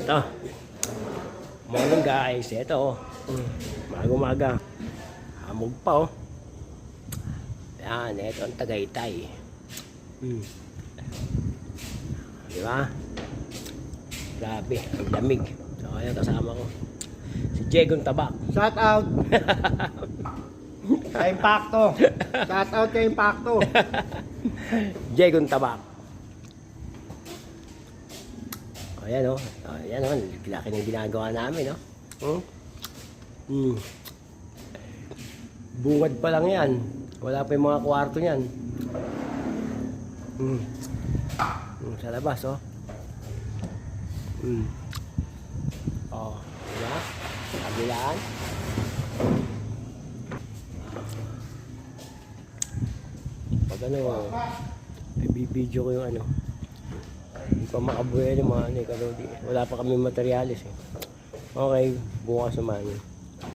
Ito. Morning guys. Ito oh. Maga-maga. Hamog pa oh. Yan, ito ang Tagaytay. Hmm. Di ba? Grabe, ang lamig. So, ayan kasama ko. Si Jegong Tabak. Shout out. Sa Impacto. Shout out kay Impacto. Jegong Tabak. Ayan o. Oh. Ayan o. Oh. Laki ng ginagawa namin o. Oh. Hmm. Bungad pa lang yan. Wala pa yung mga kwarto niyan. Hmm. Hmm, sa labas oh. Hmm. Oh, diba? Kabilaan. Pag ano, i-video ko yung ano. Hindi pa makabuhay yung mga ano, eh. Wala pa kami materialis eh. Okay, bukas naman.